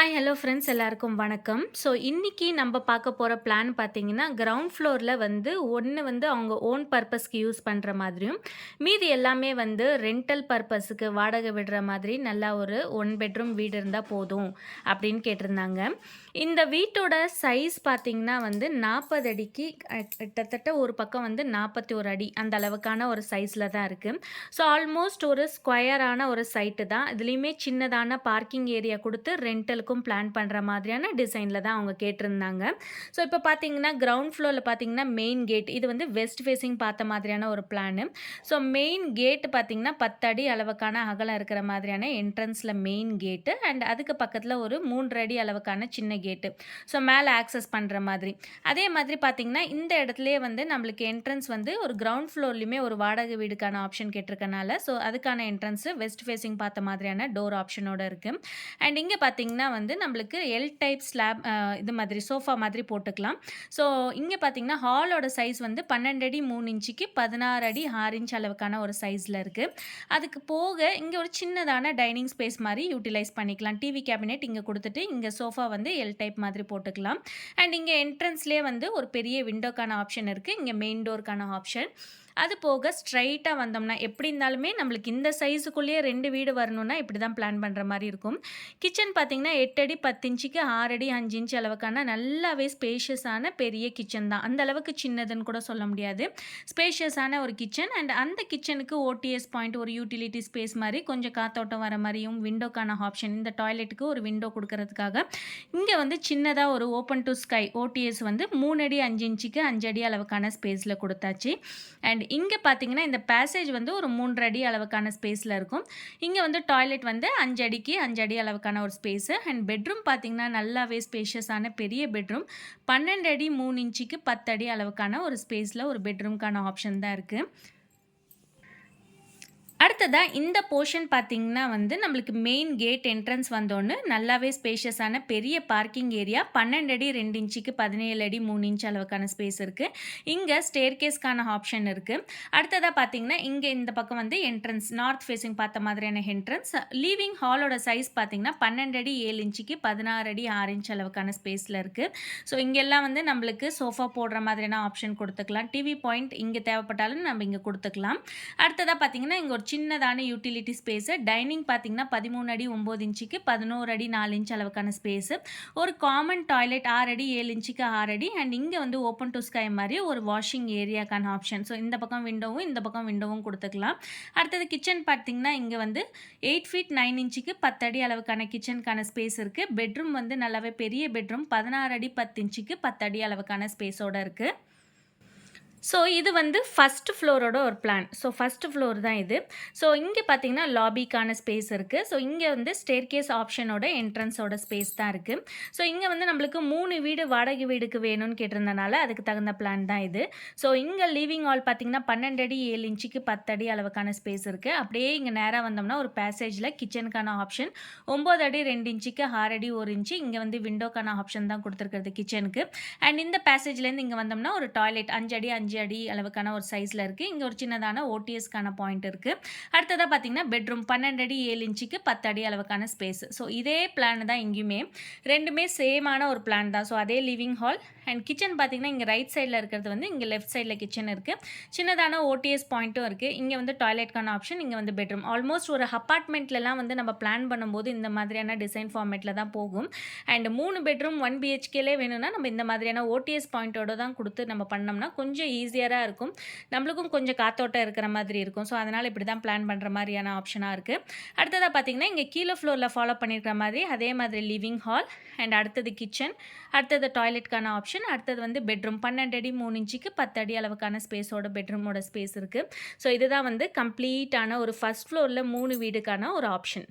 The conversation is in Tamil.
ஹாய் ஹலோ ஃப்ரெண்ட்ஸ் எல்லாருக்கும் வணக்கம். ஸோ இன்றைக்கி நம்ம பார்க்க போகிற பிளான் பார்த்தீங்கன்னா கிரவுண்ட் ஃப்ளோரில் வந்து ஒன்று வந்து அவங்க ஓன் பர்பஸ்க்கு யூஸ் பண்ணுற மாதிரியும் மீதி எல்லாமே வந்து ரெண்டல் பர்பஸுக்கு வாடகை விடுற மாதிரி நல்லா ஒரு ஒன் பெட்ரூம் வீடு இருந்தால் போதும் அப்படின்னு கேட்டிருந்தாங்க. இந்த வீட்டோட சைஸ் பார்த்தீங்கன்னா வந்து நாற்பது அடிக்கு கிட்டத்தட்ட ஒரு பக்கம் வந்து நாற்பத்தி ஒரு அடி அந்த அளவுக்கான ஒரு சைஸில் தான் இருக்குது ஸோ ஆல்மோஸ்ட் ஒரு ஸ்கொயரான ஒரு சைட்டு தான். இதுலேயுமே சின்னதான பார்க்கிங் ஏரியா கொடுத்து எல்லாருக்கும் பிளான் பண்ணுற மாதிரியான டிசைனில் தான் அவங்க கேட்டிருந்தாங்க. ஸோ இப்போ பார்த்தீங்கன்னா கிரவுண்ட் ஃப்ளோரில் பார்த்தீங்கன்னா மெயின் கேட் இது வந்து வெஸ்ட் ஃபேஸிங் பார்த்த மாதிரியான ஒரு பிளானு ஸோ மெயின் கேட் பார்த்தீங்கன்னா பத்து அடி அளவுக்கான அகலம் இருக்கிற மாதிரியான என்ட்ரன்ஸில் மெயின் கேட்டு அண்ட் அதுக்கு பக்கத்தில் ஒரு மூன்று அடி அளவுக்கான சின்ன கேட்டு ஸோ மேலே ஆக்சஸ் பண்ணுற மாதிரி. அதே மாதிரி பார்த்தீங்கன்னா இந்த இடத்துலயே வந்து நம்மளுக்கு என்ட்ரன்ஸ் வந்து ஒரு கிரவுண்ட் ஃப்ளோர்லையுமே ஒரு வாடகை வீடுக்கான ஆப்ஷன் கேட்டிருக்கனால ஸோ அதுக்கான என்ட்ரன்ஸ் வெஸ்ட் ஃபேஸிங் பார்த்த மாதிரியான டோர் ஆப்ஷனோட இருக்குது அண்ட் இங்கே பார்த்தீங்கன்னா வந்து நம்மளுக்கு எல் டைப் ஸ்லாப் இது மாதிரி சோஃபா மாதிரி போட்டுக்கலாம். ஸோ இங்கே பார்த்தீங்கன்னா ஹாலோட சைஸ் வந்து பன்னெண்டு அடி மூணு இன்ச்சுக்கு பதினாறு அடி ஆறு இன்ச் அளவுக்கான ஒரு சைஸில் இருக்குது அதுக்கு போக இங்கே ஒரு சின்னதான டைனிங் ஸ்பேஸ் மாதிரி யூட்டிலைஸ் பண்ணிக்கலாம். டிவி கேபினெட் இங்கே கொடுத்துட்டு இங்கே சோஃபா வந்து எல் டைப் மாதிரி போட்டுக்கலாம். அண்ட் இங்கே என்ட்ரன்ஸ்லேயே வந்து ஒரு பெரிய விண்டோக்கான ஆப்ஷன் இருக்குது இங்கே மெயின் டோருக்கான ஆப்ஷன் அது போக ஸ்ட்ரைட்டாக வந்தோம்னா எப்படி இருந்தாலுமே நம்மளுக்கு இந்த சைஸுக்குள்ளேயே ரெண்டு வீடு வரணும்னா இப்படி தான் பிளான் பண்ணுற மாதிரி இருக்கும். கிச்சன் பார்த்திங்கன்னா எட்டு அடி பத்து இன்ச்சுக்கு ஆறு அடி அஞ்சு இன்ச்சு அளவுக்கான நல்லாவே ஸ்பேஷியஸான பெரிய கிச்சன் தான். அந்த அளவுக்கு சின்னதுன்னு கூட சொல்ல முடியாது. ஸ்பேஷியஸான ஒரு கிச்சன் அண்ட் அந்த கிச்சனுக்கு ஓடிஎஸ் பாயிண்ட் ஒரு யூட்டிலிட்டி ஸ்பேஸ் மாதிரி கொஞ்சம் காத்தோட்டம் வர மாதிரியும் விண்டோக்கான ஆப்ஷன் இந்த டாய்லெட்டுக்கு ஒரு விண்டோ கொடுக்கறதுக்காக இங்கே வந்து சின்னதாக ஒரு ஓப்பன் டு ஸ்கை ஓடிஎஸ் வந்து மூணு அடி அஞ்சு இன்ச்சுக்கு அஞ்சு அடி அளவுக்கான ஸ்பேஸில் கொடுத்தாச்சு. அண்ட் இங்கே பார்த்தீங்கன்னா இந்த பேசேஜ் வந்து ஒரு மூன்று அடி அளவுக்கான ஸ்பேஸில் இருக்கும். இங்கே வந்து டாய்லெட் வந்து அஞ்சு அடிக்கு அஞ்சு அடி அளவுக்கான ஒரு ஸ்பேஸு அண்ட் பெட்ரூம் பார்த்தீங்கன்னா நல்லாவே ஸ்பேஷியஸான பெரிய பெட்ரூம் பன்னெண்டு அடி மூணு இன்ச்சுக்கு பத்து அடி அளவுக்கான ஒரு ஸ்பேஸில் ஒரு பெட்ரூம்க்கான ஆப்ஷன் தான் இருக்குது அடுத்ததாக இந்த போர்ஷன் பார்த்தீங்கன்னா வந்து நம்மளுக்கு மெயின் கேட் என்ட்ரன்ஸ் வந்தோன்னு நல்லாவே ஸ்பேஷியஸான பெரிய பார்க்கிங் ஏரியா பன்னெண்டு அடி ரெண்டு இன்ச்சுக்கு பதினேழு அடி மூணு இன்ச் அளவுக்கான ஸ்பேஸ் இருக்குது இங்கே ஸ்டேர்கேஸ்க்கான ஆப்ஷன் இருக்குது அடுத்ததாக பார்த்தீங்கன்னா இங்கே இந்த பக்கம் வந்து என்ட்ரன்ஸ் நார்த் ஃபேஸிங் பார்த்த மாதிரியான என்ட்ரன்ஸ் லீவிங் ஹாலோட சைஸ் பார்த்தீங்கன்னா பன்னெண்டு அடி ஏழு இன்ச்சுக்கு பதினாறு அடி ஆறு இன்ச் அளவுக்கான ஸ்பேஸில் இருக்குது ஸோ இங்கெல்லாம் வந்து நம்மளுக்கு சோஃபா போடுற மாதிரியான ஆப்ஷன் கொடுத்துக்கலாம். டிவி பாயிண்ட் இங்கே தேவைப்பட்டாலும் நம்ம இங்கே கொடுத்துக்கலாம். அடுத்ததாக பார்த்தீங்கன்னா இங்கே ஒரு சின்னதான யூட்டிலிட்டி ஸ்பேஸு டைனிங் பார்த்தீங்கன்னா பதிமூணு அடி ஒம்பது இன்ச்சுக்கு பதினோரு அடி நாலு இன்ச் அளவுக்கான ஸ்பேஸு ஒரு காமன் டாய்லெட் ஆறு அடி ஏழு இன்ச்சுக்கு ஆறு அடி. அண்ட் இங்கே வந்து ஓப்பன் டு ஸ்கை மாதிரி ஒரு வாஷிங் ஏரியாக்கான ஆப்ஷன் ஸோ இந்த பக்கம் விண்டோவும் இந்த பக்கம் விண்டோவும் கொடுத்துக்கலாம். அடுத்தது கிச்சன் பார்த்தீங்கன்னா இங்கே வந்து எயிட் ஃபீட் நைன் இன்ச்சுக்கு பத்தடி அளவுக்கான கிச்சனுக்கான ஸ்பேஸ் இருக்குது பெட்ரூம் வந்து நல்லாவே பெரிய பெட்ரூம் பதினாறு அடி பத்து இன்ச்சுக்கு பத்தடி அளவுக்கான ஸ்பேஸோட இருக்குது ஸோ இது வந்து ஃபஸ்ட் ஃப்ளோரோட ஒரு பிளான் ஸோ ஃபஸ்ட் ஃப்ளோர் தான் இது. ஸோ இங்கே பார்த்தீங்கன்னா லாபிக்கான ஸ்பேஸ் இருக்குது ஸோ இங்கே வந்து ஸ்டேர்கேஸ் ஆப்ஷனோட என்ட்ரன்ஸோட ஸ்பேஸ் தான் இருக்குது ஸோ இங்கே வந்து நம்மளுக்கு மூணு வீடு வாடகை வீடுக்கு வேணும்னு கேட்டிருந்தனால அதுக்கு தகுந்த பிளான் தான் இது. ஸோ இங்கே லீவிங் ஹால் பார்த்தீங்கன்னா பன்னெண்டு அடி ஏழு இன்ச்சுக்கு பத்து அடி அளவுக்கான ஸ்பேஸ் இருக்குது அப்படியே இங்கே நேராக வந்தோம்னா ஒரு பேசேஜில் கிச்சனுக்கான ஆப்ஷன் ஒம்பது அடி ரெண்டு இன்ச்சுக்கு ஆறு அடி ஒரு இன்ச்சு இங்கே வந்து விண்டோக்கான ஆப்ஷன் தான் கொடுத்துருக்குறது கிச்சனுக்கு அண்ட் இந்த பேசேஜ்லேருந்து இங்கே வந்தோம்னா ஒரு டாய்லெட் அஞ்சு அடி அஞ்சு அஞ்சு அடி அளவுக்கான ஒரு சைஸில் இருக்குது இங்கே ஒரு சின்னதான ஓடிஎஸ்க்கான பாயிண்ட் இருக்குது அடுத்ததாக பார்த்தீங்கன்னா பெட்ரூம் பன்னெண்டு அடி ஏழு இன்ச்சுக்கு பத்து அடி அளவுக்கான ஸ்பேஸ் ஸோ இதே பிளான் தான் இங்கேயுமே. ரெண்டுமே சேமான ஒரு பிளான் தான். ஸோ அதே லிவிங் ஹால் அண்ட் கிச்சன் பார்த்தீங்கன்னா இங்கே ரைட் சைடில் இருக்கிறது வந்து இங்கே லெஃப்ட் சைடில் கிச்சன் இருக்குது சின்னதான ஓடிஎஸ் பாயிண்ட்டும் இருக்குது இங்கே வந்து டாய்லெட்கான ஆப்ஷன் இங்கே வந்து பெட்ரூம் ஆல்மோஸ்ட் ஒரு அப்பார்ட்மெண்ட்லலாம் வந்து நம்ம பிளான் பண்ணும்போது இந்த மாதிரியான டிசைன் ஃபார்மேட்டில் தான் போகும். அண்ட் மூணு பெட்ரூம் ஒன் பிஹெச்கேலே வேணும்னா நம்ம இந்த மாதிரியான ஓடிஎஸ் பாயிண்ட்டோட தான் கொடுத்து நம்ம பண்ணோம்னா கொஞ்சம் ஈஸியராக இருக்கும். நம்மளுக்கும் கொஞ்சம் காத்தோட்டம் இருக்கிற மாதிரி இருக்கும். ஸோ அதனால் இப்படி தான் பிளான் பண்ணுற மாதிரியான ஆப்ஷனாக இருக்குது அடுத்ததாக பார்த்தீங்கன்னா இங்கே கீழே ஃப்ளோரில் ஃபாலோ பண்ணியிருக்கிற மாதிரி அதே மாதிரி லிவிங் ஹால் அண்ட் அடுத்தது கிச்சன் அடுத்தது டாய்லெட்டுக்கான ஆப்ஷன் அடுத்தது வந்து பெட்ரூம் பன்னெண்டு அடி மூணு இன்ச்சுக்கு பத்து அடி அளவுக்கான ஸ்பேஸோட பெட்ரூமோட ஸ்பேஸ் இருக்குது ஸோ இதுதான் வந்து கம்ப்ளீட்டான ஒரு ஃபஸ்ட் ஃப்ளோரில் மூணு வீடுக்கான ஒரு ஆப்ஷன்